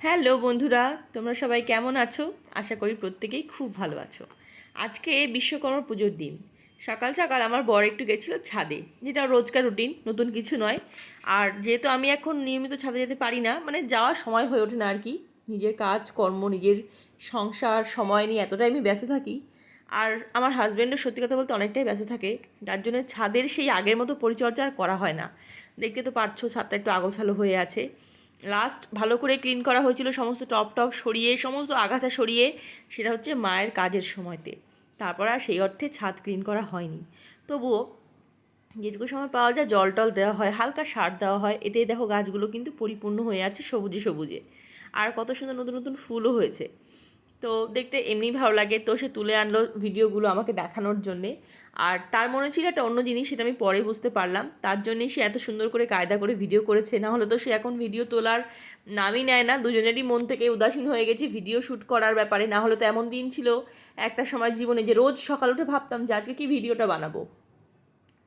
Hello বন্ধুরা, তোমরা সবাই কেমন আছো? আশা করি প্রত্যেকেই খুব ভালো আছো। আজকে বিশ্বকর্মা পুজোর দিন। সকাল সকাল আমার বর একটু গেছিল ছাদে, যেটা রোজকার রুটিন, নতুন কিছু নয়। আর যেহেতু আমি এখন নিয়মিত ছাদে যেতে পারি না মানে যাওয়ার সময় হয়ে ওঠে না আর কি। নিজের কাজ, কর্ম, নিজের সংসার, সময় নিয়ে এতটাই আমি ব্যস্ত থাকি। আর আমার হাজব্যান্ডও সত্যি কথা বলতে অনেকটাই ব্যস্ত থাকে। যার জন্য ছাদের সেই আগের মতো পরিচর্যা আর করা হয় না। দেখতে তো পারছ, ছাদটা একটু আগোছালো হয়ে আছে। লাস্ট ভালো করে ক্লিন করা হয়েছিল, সমস্ত টপ টপ সরিয়ে, সমস্ত আগাছা সরিয়ে, সেটা হচ্ছে মায়ের কাজের সময়তে। তারপর আর সেই অর্থে ছাদ ক্লিন করা হয়নি। তবুও যেটুকু সময় পাওয়া যায় জল টল দেওয়া হয়, হালকা সার দেওয়া হয়। এতেই দেখো গাছগুলো কিন্তু পরিপূর্ণ হয়ে আছে সবুজে সবুজে। আর কত সুন্দর নতুন নতুন ফুলও হয়েছে। তো দেখতে এমনি ভালো লাগে। তো সে তুলে আনলো ভিডিওগুলো আমাকে দেখানোর জন্যে। আর তার মনে ছিল একটা অন্য জিনিস সেটা আমি পরে বুঝতে পারলাম। তার জন্যই সে এত সুন্দর করে কায়দা করে ভিডিও করেছে। না হলে তো সে এখন ভিডিও তোলার নামই নেয় না। দুজনেরই মন থেকে উদাসীন হয়ে গেছে ভিডিও শ্যুট করার ব্যাপারে। না হলে তো এমন দিন ছিল একটা সময় জীবনে যে রোজ সকাল উঠে ভাবতাম যে আজকে কি ভিডিওটা বানাবো।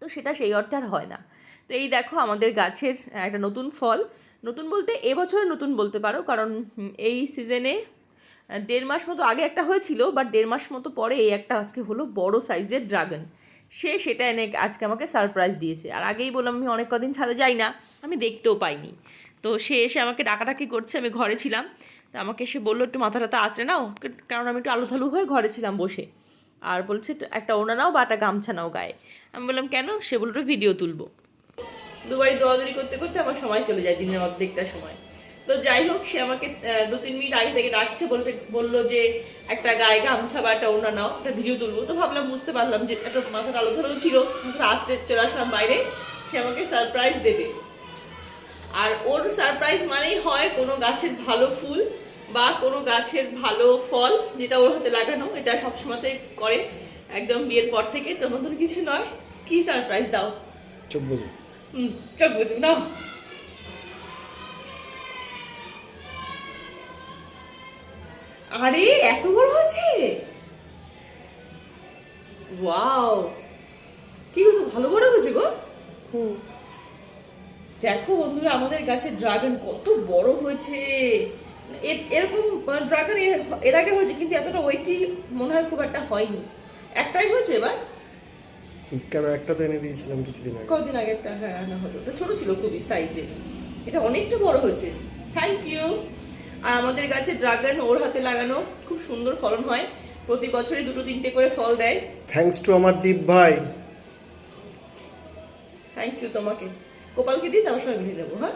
তো সেটা সেই অর্থে আর হয় না। তো এই দেখো আমাদের গাছের একটা নতুন ফল। নতুন বলতে এবছরে নতুন বলতে পারো। কারণ এই সিজনে দেড় মাস মতো আগে একটা হয়েছিল বাট দেড় মাস মতো পরে এই একটা আজকে হলো বড় সাইজের ড্রাগন সে সেটা এনে আজকে আমাকে সারপ্রাইজ দিয়েছে। আর আগেই বললাম, আমি অনেক কদিন ছাদে যাই না, আমি দেখতেও পাইনি। তো সে এসে আমাকে ডাকাডাকি করছে, আমি ঘরে ছিলাম। তো আমাকে এসে বলল, একটু মাথা টাথা আঁচড়ে নাও কারণ আমি একটু আলু থালু হয়ে ঘরে ছিলাম বসে। আর বলছে একটা ওনা নাও বা একটা গামছা নাও গায়ে। আমি বললাম, কেন? সে বলল ভিডিও তুলবো। দুবারই দৌড়াদৌড়ি করতে করতে আমার সময় চলে যায়, দিনের অর্ধেকটা সময়। তো যাই হোক সে আমাকে দু তিন মিনিট আগে থেকে ডাকছে বলতে বলল যে একটা গায়ে গামছা বা একটা ওনা নাও একটা ভিডিও তুলবো। তো ভাবলাম বুঝতে পারলাম যে একটা মাথার আলো ধরেও ছিল আসতে চলে আসলাম বাইরে। সে আমাকে সারপ্রাইজ দেবে। আর ওর সারপ্রাইজ মানেই হয় কোনো গাছের ভালো ফুল বা কোনো গাছের ভালো ফল যেটা ওর হাতে লাগানো এটা সবসময়তে করে একদম বিয়ের পর থেকে। তো নতুন কিছু নয় কি সারপ্রাইজ দাও? চোখ বুঝো হুম চোখ বুঝুক নাও। আরে এত বড় হয়েছে? ওয়াও। কি গো ভালো বড় হয়েছে গো? দেখো বন্ধুরা আমাদের গাছের ড্রাগন কত বড় হয়েছে। এরকম ড্রাগন এর আগে হয়েছে কিন্তু এতটা ওয়েটি মনে হয় খুব একটা হয়নি। একটাই হয়েছে এবার? কেন একটা তো এনে দিয়েছিলাম কিছুদিন আগে? কদিন আগে একটা হ্যাঁ আনা হলো। ওটা ছোট ছিল খুবই সাইজে এটা অনেকটা বড় হয়েছে। থ্যাংক ইউ আর আমাদের গাছে ড্রাগন ওর হাতে লাগানো খুব সুন্দর ফলন হয়। প্রতি বছরই দুটো তিনটে করে ফল দেয়। থ্যাঙ্কস টু আমার দীপ ভাই। থ্যাংক ইউ তোমাকে। গোপালকে দিয়ে তার সঙ্গে মিলিয়ে দেবো হ্যাঁ?